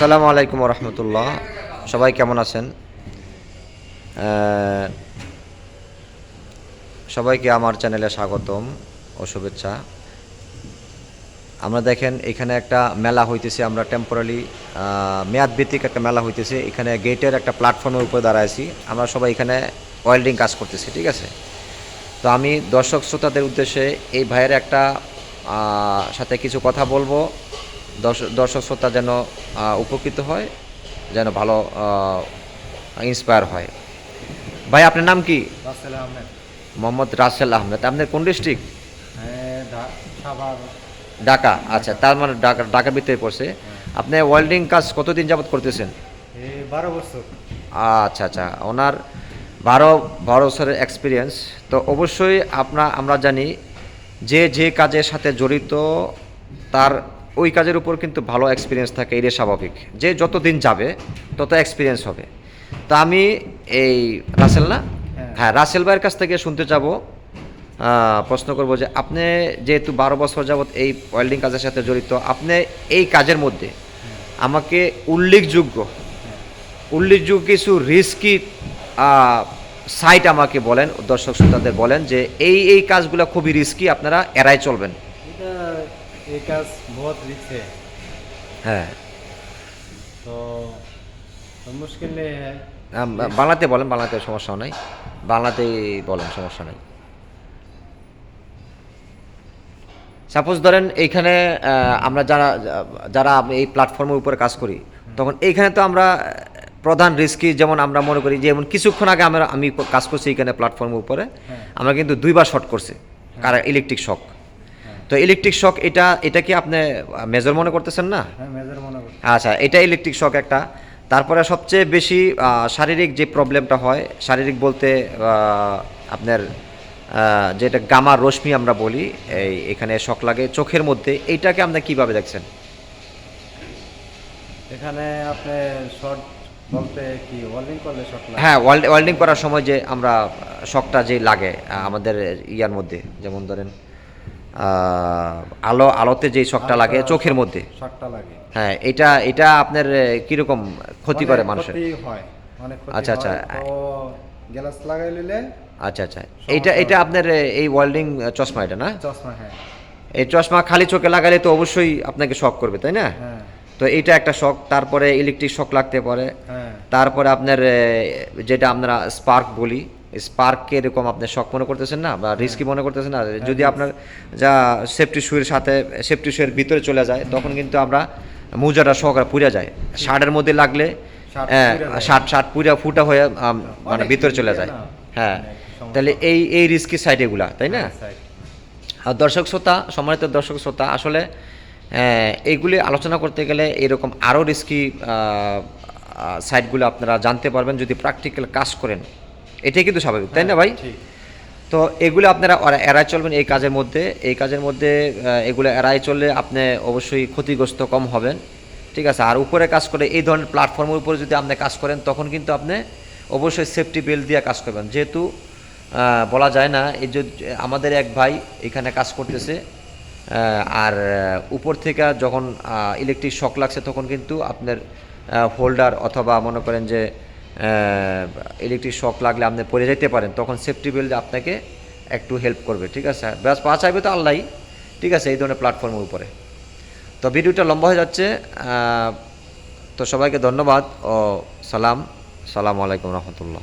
আসসালামু আলাইকুম রহমতুল্লাহ সবাই কেমন আছেন? সবাইকে আমার চ্যানেলে স্বাগতম ও শুভেচ্ছা। আমরা দেখেন, এখানে একটা মেলা হইতেছে, আমরা টেম্পোরারি মেয়াদ ভিত্তিক একটা মেলা হইতেছে। এখানে গেটের একটা প্ল্যাটফর্মের উপরে দাঁড়াইছি। আমরা সবাই এখানে ওয়েল্ডিং কাজ করতেছি, ঠিক আছে? তো আমি দর্শক শ্রোতাদের উদ্দেশ্যে এই ভাইয়ের একটা সাথে কিছু কথা বলব। দর্শক শ্রোতা যেন উপকৃত হয় যেন ভালো ইন্সপায়ার হয়। ভাই আপনার নাম কি? মোহাম্মদ রাসেল আহমেদ। আপনার কোন ডিস্ট্রিক্ট? হ্যাঁ ঢাকা। আচ্ছা তার মানে ঢাকা ঢাকার ভিতরে পড়ছে। আপনি ওয়েল্ডিং কাজ কতদিন যাবত করতেছেন? বারো বছর। আচ্ছা আচ্ছা ওনার বারো বারো বছরের এক্সপিরিয়েন্স তো অবশ্যই আপনার আমরা জানি যে যে কাজের সাথে জড়িত তার ওই কাজের উপর কিন্তু ভালো এক্সপিরিয়েন্স থাকে এটাই স্বাভাবিক। যে যত দিন যাবে তত এক্সপিরিয়েন্স হবে। তো আমি এই রাসেল না? হ্যাঁ। হ্যাঁ রাসেল ভাইয়ের কাছ থেকে শুনতে যাব। প্রশ্ন করব যে আপনি যেহেতু বারো বছর যাবত এই ওয়েল্ডিং কাজের সাথে জড়িত আপনি এই কাজের মধ্যে আমাকে উল্লেখযোগ্য উল্লেখযোগ্য কিছু রিস্কি সাইট আমাকে বলেন দর্শক শ্রোতাদের বলেন যে এই এই কাজগুলো খুবই রিস্কি আপনারা এড়াই চলবেন। এই কাজ বহুত রিক্সে হ্যাঁ। আম, বাংলাতে বলেন বাংলাতে সমস্যা নাই। বাংলাতেই বলেন সমস্যা নাই। সাপোজ ধরেন এইখানে আহ, আমরা যারা যারা এই প্ল্যাটফর্মের উপরে কাজ করি তখন এইখানে তো আমরা আহ, প্রধান রিস্কি যেমন আমরা মনে করি যেমন কিছুক্ষণ আগে আমরা আমি কাজ করছি এখানে প্ল্যাটফর্মের উপরে হ্যাঁ। আমরা কিন্তু দুইবার শর্ট করছি কারা ইলেকট্রিক শক তো ইলেকট্রিক শক এটা এটা কি আপনি মেজর মনে করতেছেন না? হ্যাঁ আচ্ছা এটা ইলেকট্রিক শক একটা। তারপরে সবচেয়ে বেশি শারীরিক যে প্রবলেমটা হয় শারীরিক বলতে আপনার যেটা গামা রশ্মি আমরা বলি এই এখানে শখ লাগে চোখের মধ্যে। এইটাকে আপনি কীভাবে দেখছেন? এখানে আপনি শর্ট বলতে কি ওয়েল্ডিং করলে লাগে? হ্যাঁ ওয়েল্ড করার সময় যে আমরা শকটা যে লাগে আমাদের ইয়ার মধ্যে যেমন ধরেন আলো আলোতে যে শকটা লাগে চোখের মধ্যে। শর্টটা লাগে। হ্যাঁ এটা এটা আপনার কীরকম ক্ষতি করে মানুষের? হয় আচ্ছা, আচ্ছা। গ্লাস লাগাই নিলে আচ্ছা আচ্ছা। এইটা এটা আপনার এই ওয়েল্ডিং চশমা এটা না? চশমা হ্যাঁ। এই চশমা খালি চোখে লাগালে তো অবশ্যই আপনাকে শক করবে তাই না? হ্যাঁ। তো এইটা একটা শক তারপরে ইলেকট্রিক শক লাগতে পারে। হ্যাঁ। তারপরে আপনার যেটা আমরা স্পার্ক বলি স্পার্ককে এরকম আপনি শক মনে করতেছেন না বা রিস্কি মনে করতেছেন না? যদি আপনার যা সেফটি শুয়ের সাথে সেফটি শুয়ের ভিতরে চলে যায় তখন কিন্তু আমরা মোজাটা সহকারে পুড়ে যায়। শার্টের মধ্যে লাগলে শার্ট হ্যাঁ। শার্ট পুরা ফুটা হয়ে মানে ভিতরে চলে যায়। হ্যাঁ। তাহলে এই এই রিস্কি সাইড এগুলা তাই না? আর দর্শক শ্রোতা সম্মানিত দর্শক শ্রোতা আসলে এইগুলি আলোচনা করতে গেলে এরকম আরও রিস্কি সাইটগুলো আপনারা জানতে পারবেন যদি প্র্যাকটিক্যাল কাজ করেন। এটাই কিন্তু স্বাভাবিক তাই না ভাই? তো এগুলো আপনারা এড়াই চলবেন এই কাজের মধ্যে এই কাজের মধ্যে এগুলো এড়াই চললে আপনি অবশ্যই ক্ষতিগ্রস্ত কম হবেন ঠিক আছে? আর উপরে কাজ করে এই ধরনের প্ল্যাটফর্মের উপরে যদি আপনি কাজ করেন তখন কিন্তু আপনি অবশ্যই সেফটি বেল্ট দিয়ে কাজ করবেন। যেহেতু বলা যায় না এই যে আমাদের এক ভাই এখানে কাজ করতেছে আর উপর থেকে যখন ইলেকট্রিক শক লাগছে তখন কিন্তু আপনার হোল্ডার অথবা মনে করেন যে ইলেকট্রিক শক লাগলে আপনি পড়ে যেতে পারেন, তখন সেফটি বেল্ট আপনাকে একটু হেল্প করবে, ঠিক আছে? ব্যাস, পা চাইবে তো আল্লাহ ঠিক আছে? এই ধরনের প্ল্যাটফর্মের উপরে। তো ভিডিওটা লম্বা হয়ে যাচ্ছে তো সবাইকে ধন্যবাদ ও সালাম সালাম আলাইকুম রহমতুল্লাহ।